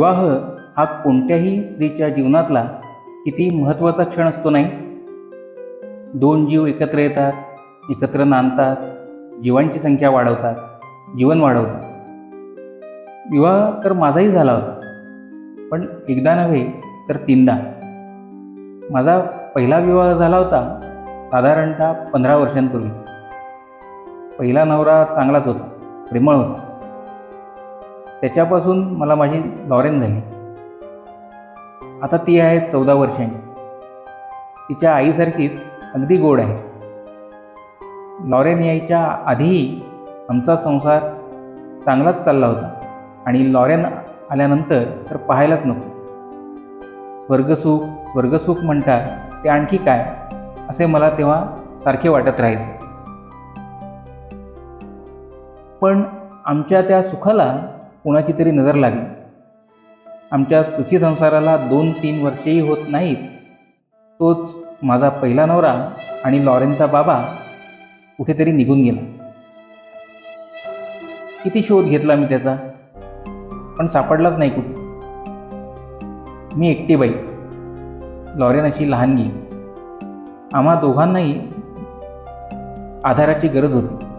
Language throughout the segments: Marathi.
विवाह हा कोणत्याही स्त्रीच्या जीवनातला किती महत्त्वाचा क्षण असतो नाही? दोन जीव एकत्र येतात एकत्र नांदतात जीवांची संख्या वाढवतात जीवन वाढवतात. विवाह तर माझाही झाला होता पण एकदा नव्हे तर तीनदा. माझा पहिला विवाह झाला होता साधारणतः पंधरा वर्षांपूर्वी. पहिला नवरा चांगलाच होता प्रेमळ होता. त्याच्यापासून मला माझी लॉरेन झाली. आता ती आहे चौदा वर्षांची. तिच्या आईसारखीच अगदी गोड आहे. लॉरेन यायच्या आधीही आमचा संसार चांगलाच चालला होता आणि लॉरेन आल्यानंतर तर पाहायलाच नको. स्वर्गसुख स्वर्गसुख म्हणतात ते आणखी काय असे मला तेव्हा सारखे वाटत राहायचे. पण आमच्या त्या सुखाला कोणाची तरी नजर लागली. आमच्या सुखी संसाराला दोन तीन वर्षेही होत नाहीत. तोच माझा पहिला नवरा आणि लॉरेनचा बाबा कुठेतरी निघून गेला. किती शोध घेतला मी त्याचा? पण सापडलाच नाही कुठे. मी एकटी बाई. लॉरेन अशी लहानगी. आम्हा दोघांनाही आधाराची गरज होती.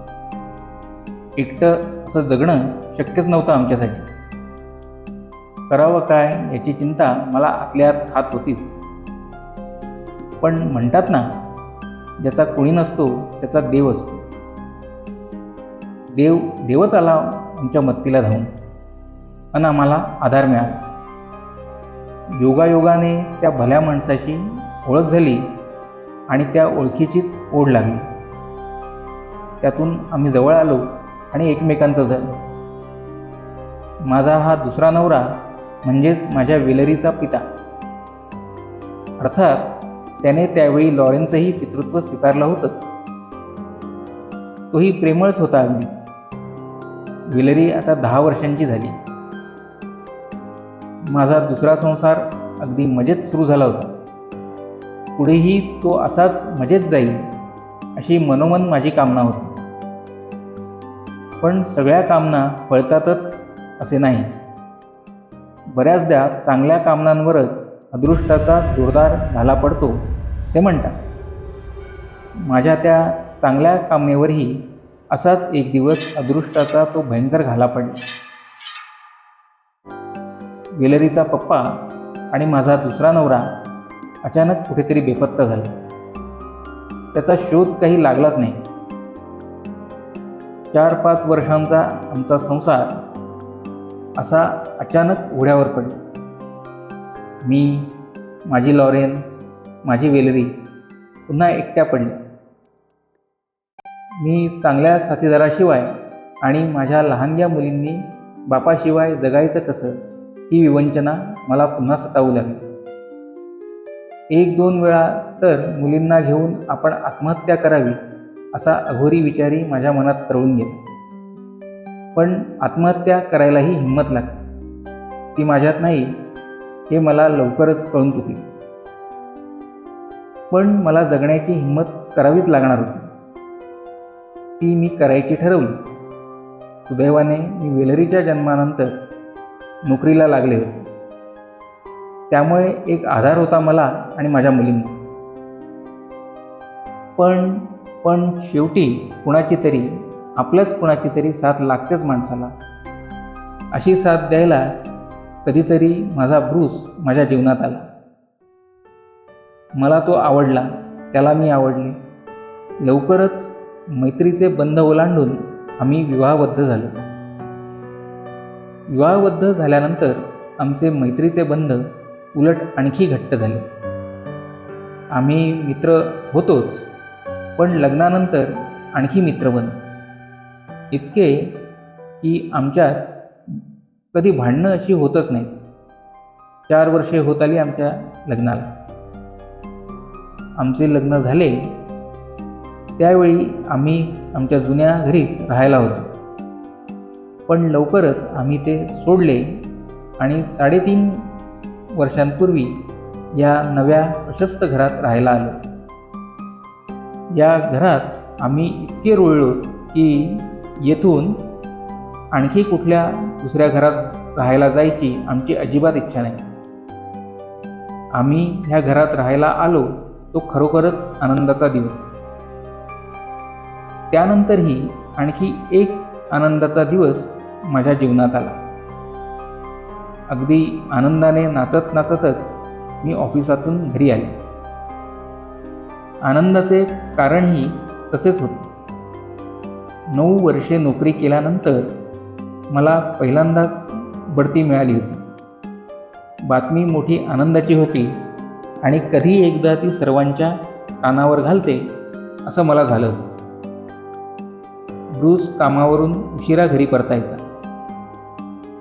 एकटं असं जगणं शक्यच नव्हतं आमच्यासाठी. करावं काय याची चिंता मला आतल्या आत खात होतीच. पण म्हणतात ना ज्याचा कोणी नसतो त्याचा देव असतो. देव देवच आला आमच्या मत्तीला धावून. आणि आम्हाला आधार मिळाला. योगायोगाने त्या भल्या माणसाशी ओळख झाली आणि त्या ओळखीचीच ओढ लागली. त्यातून आम्ही जवळ आलो. आणि एकमेकांचं झालं. माझा हा दुसरा नवरा म्हणजेच माझ्या विलरीचा पिता. अर्थात त्याने त्यावेळी लॉरेन्सही पितृत्व स्वीकारलं होतंच. तोही प्रेमळच होता अगदी. विलरी आता दहा वर्षांची झाली. माझा दुसरा संसार अगदी मजेत सुरू झाला होता. पुढेही तो असाच मजेत जाईल अशी मनोमन माझी कामना होती. पण सगळ्या कामना फळतातच असे नाही. बऱ्याचदा चांगल्या कामनांवरच अदृष्टाचा जोरदार घाला पडतो असे म्हणतात. माझ्या त्या चांगल्या कामनेवरही असाच एक दिवस अदृष्टाचा तो भयंकर घाला पडला. वेलरीचा पप्पा आणि माझा दुसरा नवरा अचानक कुठेतरी बेपत्ता झाला. त्याचा शोध काही लागलाच नाही. चार पाच वर्षांचा आमचा संसार असा अचानक उघड्यावर पडला. मी माझी लॉरेन माझी वेलरी पुन्हा एकट्या पडली मी चांगल्या साथीदाराशिवाय आणि माझ्या लहानग्या मुलींनी बापाशिवाय जगायचं कसं ही विवंचना मला पुन्हा सतावू लागली. एक दोन वेळा तर मुलींना घेऊन आपण आत्महत्या करावी असा अघोरी विचारी माझ्या मनात तरळून गेला. पण आत्महत्या करायलाही हिंमत लागते ती माझ्यात नाही हे मला लवकरच कळून चुकले. पण मला जगण्याची हिंमत करावीच लागणार होती. ती मी करायची ठरवली. सुदैवाने मी वेलरीच्या जन्मानंतर नोकरीला लागले होते. त्यामुळे एक आधार होता मला आणि माझ्या मुलींना. पण पण शेवटी कुणाची तरी आपल्याच कुणाची तरी साथ लागतेच माणसाला. अशी साथ द्यायला कधीतरी माझा ब्रूस माझ्या जीवनात आला. मला तो आवडला त्याला मी आवडले. लवकरच मैत्रीचे बंध ओलांडून आम्ही विवाहबद्ध झालो. विवाहबद्ध झाल्यानंतर आमचे मैत्रीचे बंध उलट आणखी घट्ट झाले. आम्ही मित्र होतोच पण लग्नानंतर आणखी मित्र बन. इतके की आमच्यात कधी भांडणं अशी होतच नाही चार वर्षे होत आली आमच्या लग्नाला. आमचे लग्न झाले. त्यावेळी आम्ही आमच्या जुन्या घरीच राहायला होतो. पण लवकरच आम्ही ते सोडले आणि साडेतीन वर्षांपूर्वी या नव्या प्रशस्त घरात राहायला आलो. या घरात आम्ही इतके रुळलो की येथून आणखी कुठल्या दुसऱ्या घरात राहायला जायची आमची अजिबात इच्छा नाही. आम्ही ह्या घरात राहायला आलो तो खरोखरच आनंदाचा दिवस. त्यानंतरही आणखी एक आनंदाचा दिवस माझ्या जीवनात आला. अगदी आनंदाने नाचत नाचतच मी ऑफिसातून घरी आले. आनंदाचे कारणही तसेच होते. नऊ वर्षे नोकरी केल्यानंतर मला पहिल्यांदाच बढती मिळाली होती. बातमी मोठी आनंदाची होती आणि कधी एकदा ती सर्वांच्या कानावर घालते असं मला झालं होतं. ब्रूस कामावरून उशिरा घरी परतायचा.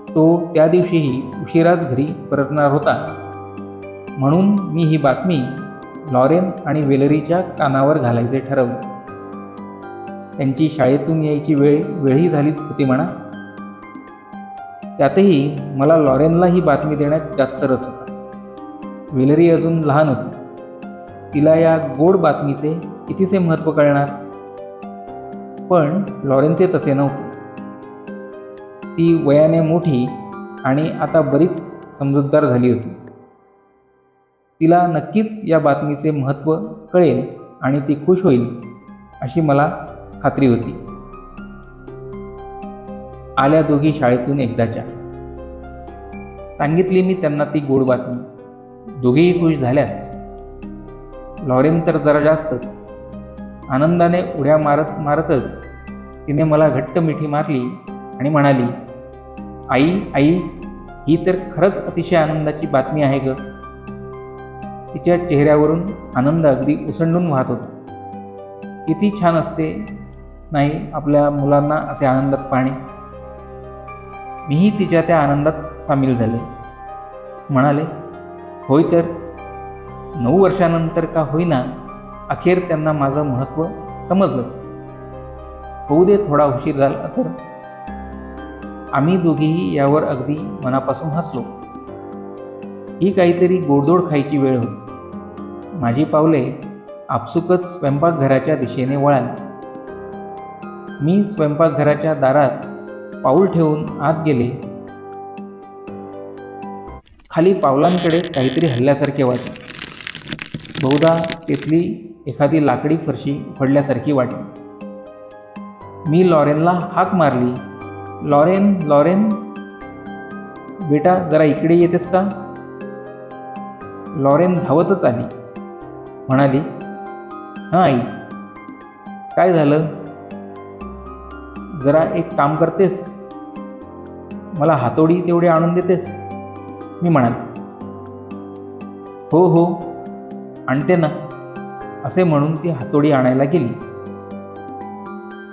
तो त्या दिवशीही उशिराच घरी परतणार होता. म्हणून मी ही बातमी लॉरेन आणि वेलरीच्या कानावर घालायचे ठरवले त्यांची शाळेतून यायची वेळ वेळही झालीच होती म्हणा. त्यातही मला लॉरेनला ही बातमी देण्यात जास्त रस होता. वेलरी अजून लहान होती. तिला या गोड बातमीचे कितीसे महत्त्व कळणार? पण लॉरेनचे तसे नव्हते. ती वयाने मोठी आणि आता बरीच समजूतदार झाली होती. तिला नक्कीच या बातमीचे महत्त्व कळेल आणि ती खुश होईल अशी मला खात्री होती. आल्या दोघी शाळेतून एकदाच्या. सांगितली मी त्यांना ती गोड बातमी. दोघेही खुश झाल्याच. लॉरेन तर जरा जास्तच आनंदाने उड्या मारत मारतच तिने मला घट्ट मिठी मारली आणि म्हणाली आई आई ही तर खरंच अतिशय आनंदाची बातमी आहे ग. तिच्या चेहऱ्यावरून आनंद अगदी उसंडून वाहत होता. किती छान असते नाही आपल्या मुलांना असे आनंदात पाहणे. मीही तिच्या त्या आनंदात सामील झाले. म्हणाले होय तर नऊ वर्षानंतर का होईना अखेर त्यांना माझं महत्त्व समजलं. होऊ दे थोडा उशीर झाला तर. आम्ही दोघेही यावर अगदी मनापासून हसलो. ही काहीतरी गोडधोड खायची वेळ होती. माझी पावले आपसुकच स्वयंपाकघराच्या दिशेने वळाली. मी स्वयंपाकघराच्या दारात पाऊल ठेवून आत गेले. खाली पावलांकडे काहीतरी हल्ल्यासारखे वाटले. बहुधा तिथली एखादी लाकडी फरशी पडल्यासारखी वाटली. मी लॉरेनला हाक मारली लॉरेन लॉरेन बेटा जरा इकडे येतेस का? लॉरेन धावतच आली. म्हणाली हां आई काय झालं? जरा एक काम करतेस? मला हातोडी तेवढी आणून देतेस? मी म्हणाले हो हो आणते ना असे म्हणून ती हातोडी आणायला गेली.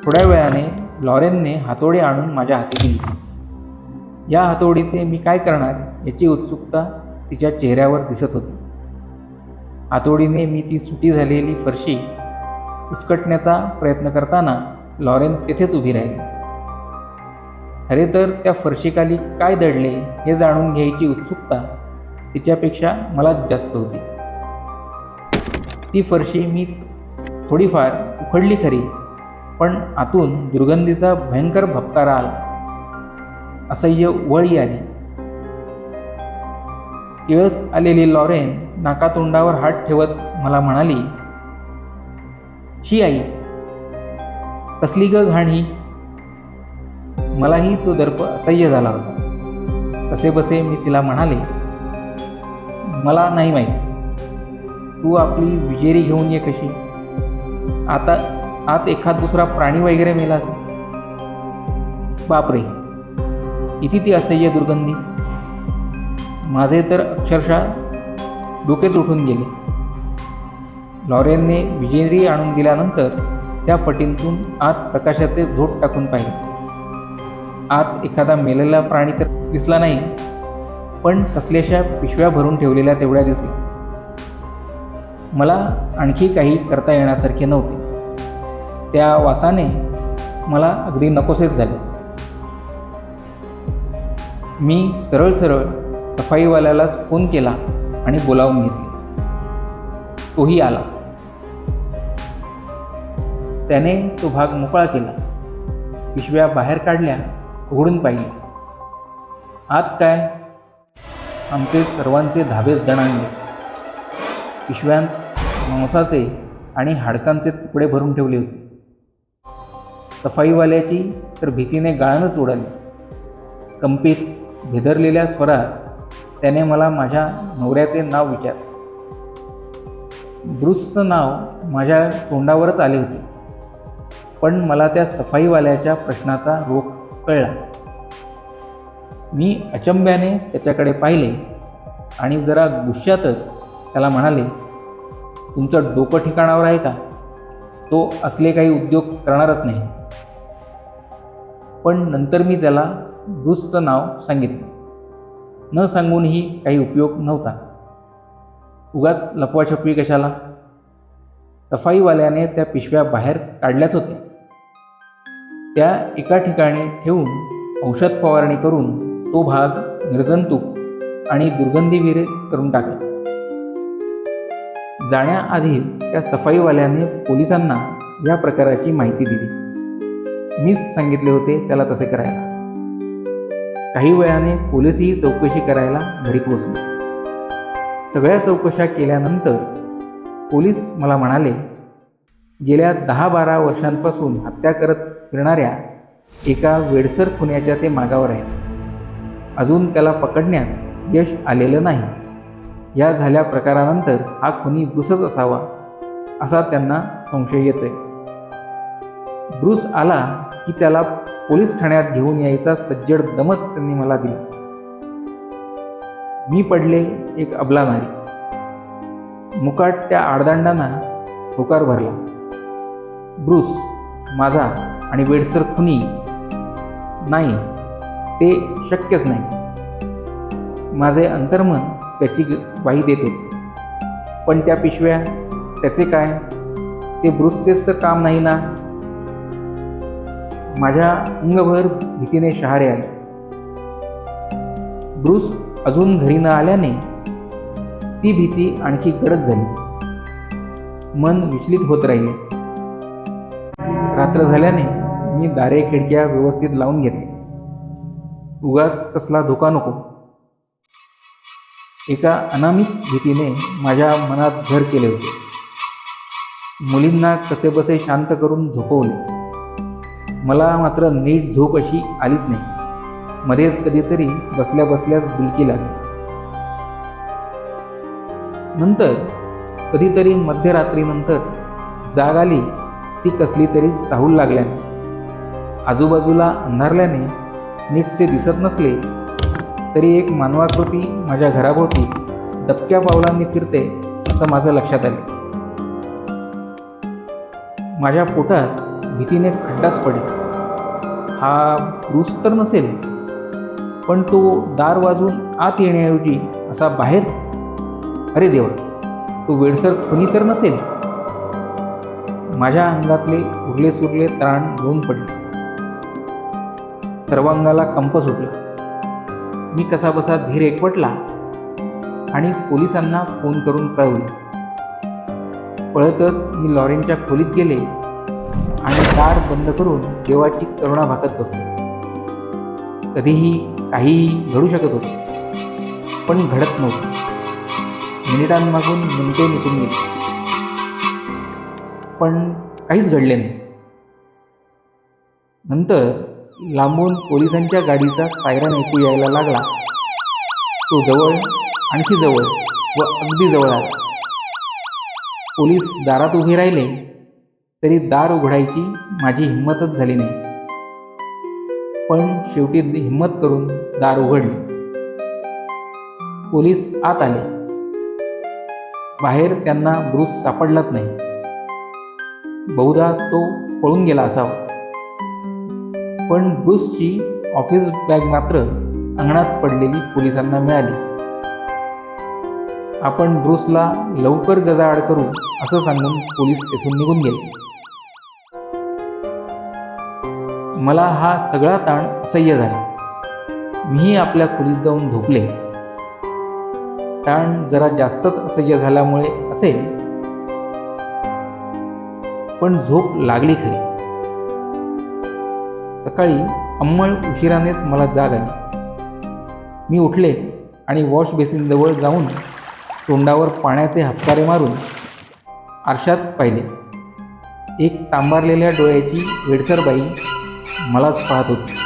थोड्या वेळाने लॉरेनने हातोडी आणून माझ्या हाती दिली. या हातोडीचे मी काय करणार याची उत्सुकता तिच्या चेहऱ्यावर दिसत होती. आतोडीने मी ती सुटी झालेली फरशी उचकटण्याचा प्रयत्न करताना लॉरेन तेथेच उभी राहिली. खरे तर त्या फरशीखाली काय दडले हे जाणून घ्यायची उत्सुकता तिच्यापेक्षा मला जास्त होती. ती फरशी मी थोडीफार उखडली खरी पण आतून दुर्गंधीचा भयंकर भपकारा आला. असह्य वळी आली. किळस आलेली लॉरेन नाकातोंडावर हात ठेवत मला म्हणाली शी आई कसली ग घाण? ही मलाही तो दर्प असह्य झाला होता. कसे बसे मी तिला म्हणाले मला नाही माहीत. तू आपली विजेरी घेऊन ये कशी? आता आत एखाद दुसरा प्राणी वगैरे मेला असेल बापरे किती ती असह्य दुर्गंधी. माझे तर अक्षरशः डोकेच उठून गेले. लॉरेनने विजेरी आणून दिल्यानंतर त्या फटींतून आत प्रकाशाचे झोट टाकून पाहिले. आत एखादा मेलेला प्राणी तर दिसला नाही पण कसल्याशा पिशव्या भरून ठेवलेल्या तेवढ्या दिसल्या. मला आणखी काही करता येण्यासारखे नव्हते. त्या वासाने मला अगदी नकोसेच झाले. मी सरळ सरळ सफाईवाल्यालाच फोन केला आणि बोलावून घेतले. तोही आला. त्याने तो भाग मोकळा केला. पिशव्या बाहेर काढल्या उघडून पाहिले. आत काय? आमचे सर्वांचे धाबेच दणाणले. पिशव्यांत मांसाचे आणि हाडकांचे तुकडे भरून ठेवले होते. सफाईवाल्याची तर भीतीने गाळणच उडाली. कंपित भेदरलेल्या स्वरात त्याने मला माझ्या नवऱ्याचे नाव विचार. ब्रुसचं नाव माझ्या तोंडावरच आले होते. पण मला त्या सफाईवाल्याच्या प्रश्नाचा रोख कळला. मी अचंब्याने त्याच्याकडे पाहिले आणि जरा गुस्स्यातच त्याला म्हणाले तुमचं डोकं ठिकाणावर आहे का? तो असले काही उद्योग करणारच नाही. पण नंतर मी त्याला ब्रुसचं नाव सांगितलं. न सांगूनही काही उपयोग नव्हता. उगाच लपवाछपवी कशाला? सफाईवाल्याने त्या पिशव्या बाहेर काढल्याच होत्या. त्या एका ठिकाणी ठेवून औषध फवारणी करून तो भाग निर्जंतुक आणि दुर्गंधीविरे करून टाकला. जाण्याआधीच त्या सफाईवाल्याने पोलिसांना या प्रकाराची माहिती दिली. मीच सांगितले होते त्याला तसे करायला. काही वेळाने पोलीसही चौकशी करायला घरी पोचले सगळ्या चौकशा केल्यानंतर पोलीस मला म्हणाले गेल्या दहा बारा वर्षांपासून हत्या करत फिरणाऱ्या एका वेडसर खुन्याच्या ते मागावर आहेत. अजून त्याला पकडण्यात यश आलेलं नाही. या झाल्या प्रकारानंतर हा खुनी ब्रुसच असावा असा त्यांना संशय येतोय. ब्रुस आला की त्याला पोलीस ठाण्यात घेऊन यायचा सज्जड दमच त्यांनी मला दिला. मी पडले एक अबला नारी मुकाट त्या आडदांडांना होकार भरला. ब्रुस माझा आणि वेडसर खुनी. नाही ते शक्यच नाही. माझे अंतर्मन त्याची वाही देते पण त्या पिशव्या त्याचे काय? ते ब्रुसचेच तर काम नाही ना? माझ्या अंगभर भीतीने शहारे आले. ब्रुस अजून घरी न आल्याने ती भीती आणखी गडद झाली. मन विचलित होत राहिले. रात्र झाल्याने मी दारे खिडक्या व्यवस्थित लावून घेतले. उगाच कसला धोका नको. एका अनामिक भीतीने माझ्या मनात घर केले होते. मुलींना कसेबसे शांत करून झोपवले. मला मात्र नीट झोप अशी आलीच नाही. मध्येच कधीतरी बसल्या बसल्याच बुलकी लागली. नंतर कधीतरी मध्यरात्रीनंतर जाग आली ती कसली तरी चाहूल लागल्याने. आजूबाजूला अंधारल्याने नीटसे दिसत नसले तरी एक मानवाकृती माझ्या घराभोवती दबक्या पावलांनी फिरते असं माझं लक्षात आले. माझ्या पोटात भीतीने खड्डाच पडला. हा ब्रूस तर नसेल पण तो दार वाजून आत येण्याऐवजी असा बाहेर. अरे देवा तो वेळसर कोणी तर नसेल. माझ्या अंगातले उरले सुरले त्राण घेऊन पडले. सर्वांगाला कंप सुटला. मी कसा बसा धीर एकवटला आणि पोलिसांना फोन करून कळवले. पळतच मी लॉरेनच्या खोलीत गेले. आणि दार बंद करून देवाची करुणा भाकत बसले. कधीही काहीही घडू शकत होते पण घडत नव्हतं. मिनिटांमागून मिनिटे निघून गेली. पण काहीच घडले नाही. नंतर लांबून पोलिसांच्या गाडीचा सायरन ऐकू यायला लागला. तो जवळ आणखी जवळ व अगदी जवळ आला. पोलीस दारात उभे राहिले. तरी दार उघडायची माझी हिंमतच झाली नाही. पण शेवटी हिंमत करून दार उघडले. पोलीस आत आले. बाहेर त्यांना ब्रूस सापडलाच नाही. बहुधा तो पळून गेला असावा. पण ब्रूसची ऑफिस बॅग मात्र अंगणात पडलेली पोलिसांना मिळाली. आपण ब्रूसला लवकर गजाआड करू असं सांगून पोलीस तेथून निघून गेले. मला हा सगळा ताण असह्य झाला. मीही आपल्या खोलीत जाऊन झोपले. ताण जरा जास्तच असह्य झाल्यामुळे असेल. पण झोप लागली खरी. सकाळी अंमळ उशिरानेच मला जाग आली. मी उठले आणि वॉश बेसिनजवळ जाऊन तोंडावर पाण्याचे हपकारे मारून आरशात पाहिले. एक तांबारलेल्या डोळ्याची वेडसरबाई मलाच पाहत होती.